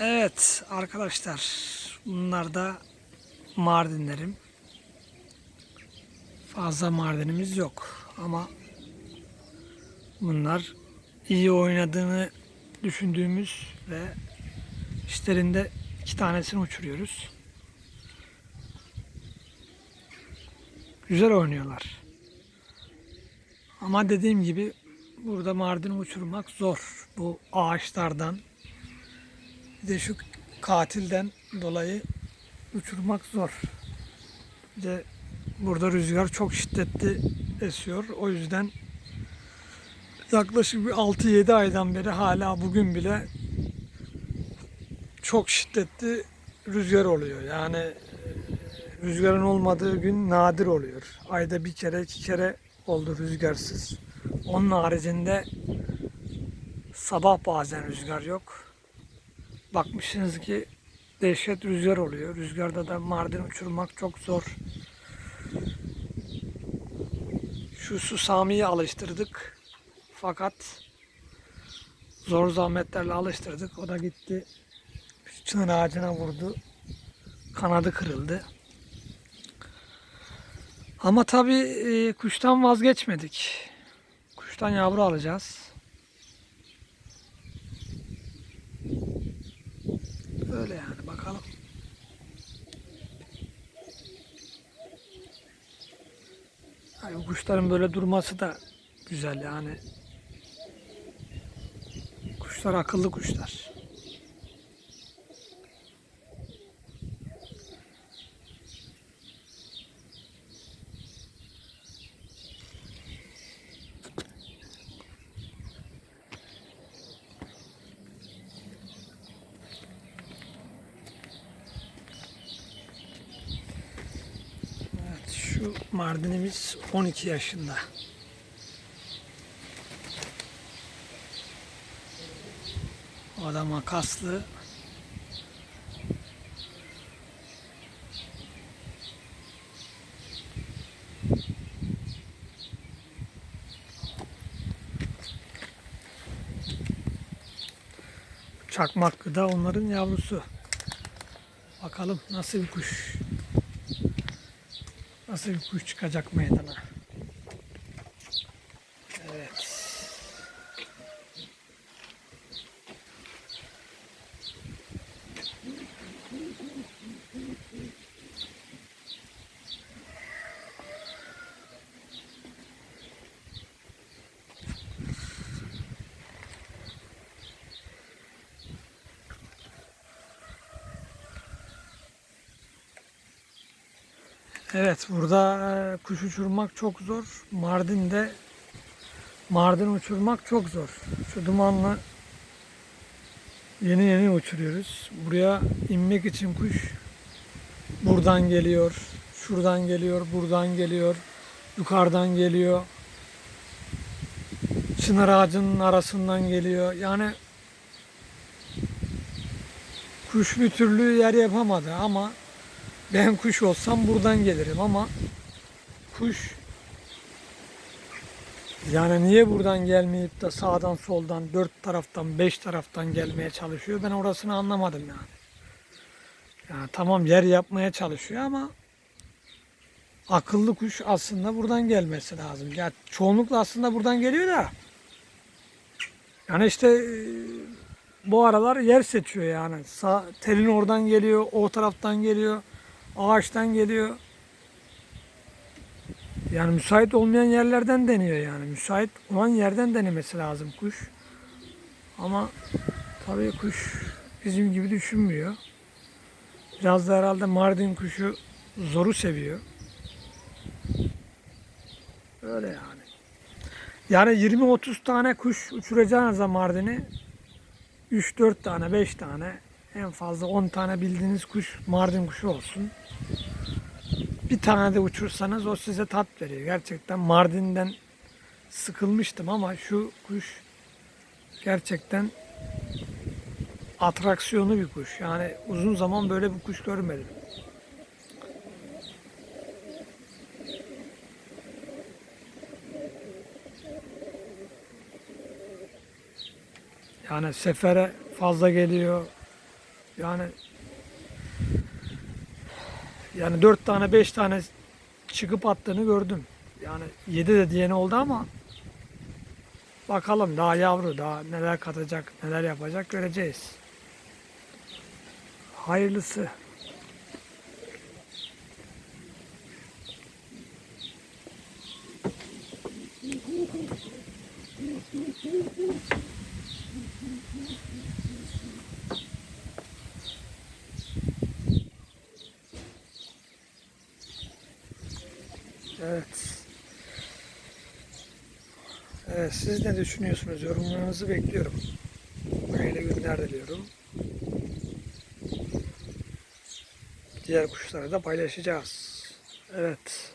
Evet arkadaşlar bunlar da Mardinlerim. Fazla Mardinimiz yok ama bunlar iyi oynadığını düşündüğümüz ve işlerinde iki tanesini uçuruyoruz. Güzel oynuyorlar. Ama dediğim gibi burada Mardin uçurmak zor. Bu ağaçlardan de şu katilden dolayı uçurmak zor. Bir de burada rüzgar çok şiddetli esiyor. O yüzden yaklaşık bir 6-7 aydan beri hala bugün bile çok şiddetli rüzgar oluyor. Yani e, rüzgarın olmadığı gün nadir oluyor. Ayda bir kere iki kere oldu rüzgarsız. Onun haricinde sabah bazen rüzgar yok. Bakmışsınız ki dehşet rüzgar oluyor. Rüzgarda da Mardin uçurmak çok zor. Şu Susami'yi alıştırdık. Fakat zor zahmetlerle alıştırdık. O da gitti. Çınır ağacına vurdu. Kanadı kırıldı. Ama tabii e, kuştan vazgeçmedik. Kuştan yavru alacağız. Öyle yani bakalım. Yani kuşların böyle durması da güzel yani. Kuşlar akıllı kuşlar. Evet, şu Mardinimiz 12 yaşında. O da makaslı. Çakmak da onların yavrusu. Bakalım nasıl bir kuş. Nasıl bir kuş çıkacak meydana. Evet. Evet burada e, kuş uçurmak çok zor. Mardin'de Mardin uçurmak çok zor. Şu dumanlı yeni yeni uçuruyoruz. Buraya inmek için kuş buradan geliyor, şuradan geliyor, buradan geliyor, yukarıdan geliyor. Çınar ağacının arasından geliyor. Yani kuş bir türlü yer yapamadı ama ben kuş olsam buradan gelirim ama kuş yani niye buradan gelmeyip de sağdan soldan dört taraftan beş taraftan gelmeye çalışıyor ben orasını anlamadım yani. Yani tamam yer yapmaya çalışıyor ama akıllı kuş aslında buradan gelmesi lazım. Ya çoğunlukla aslında buradan geliyor da yani işte e, bu aralar yer seçiyor yani. Sağ, telin oradan geliyor, o taraftan geliyor ağaçtan geliyor. Yani müsait olmayan yerlerden deniyor yani. Müsait olan yerden denemesi lazım kuş. Ama tabii kuş bizim gibi düşünmüyor. Biraz da herhalde Mardin kuşu zoru seviyor. Öyle yani. Yani 20-30 tane kuş uçuracağınız Mardin'i 3-4 tane, 5 tane en fazla 10 tane bildiğiniz kuş Mardin kuşu olsun. Bir tane de uçursanız o size tat veriyor. Gerçekten Mardin'den sıkılmıştım ama şu kuş gerçekten atraksiyonu bir kuş. Yani uzun zaman böyle bir kuş görmedim. Yani sefere fazla geliyor. Yani yani dört tane beş tane çıkıp attığını gördüm. Yani yedi de diyeni oldu ama bakalım daha yavru daha neler katacak neler yapacak göreceğiz. Hayırlısı. Evet. Evet, siz ne düşünüyorsunuz? Yorumlarınızı bekliyorum. Hayırlı günler diliyorum. Diğer kuşları da paylaşacağız. Evet.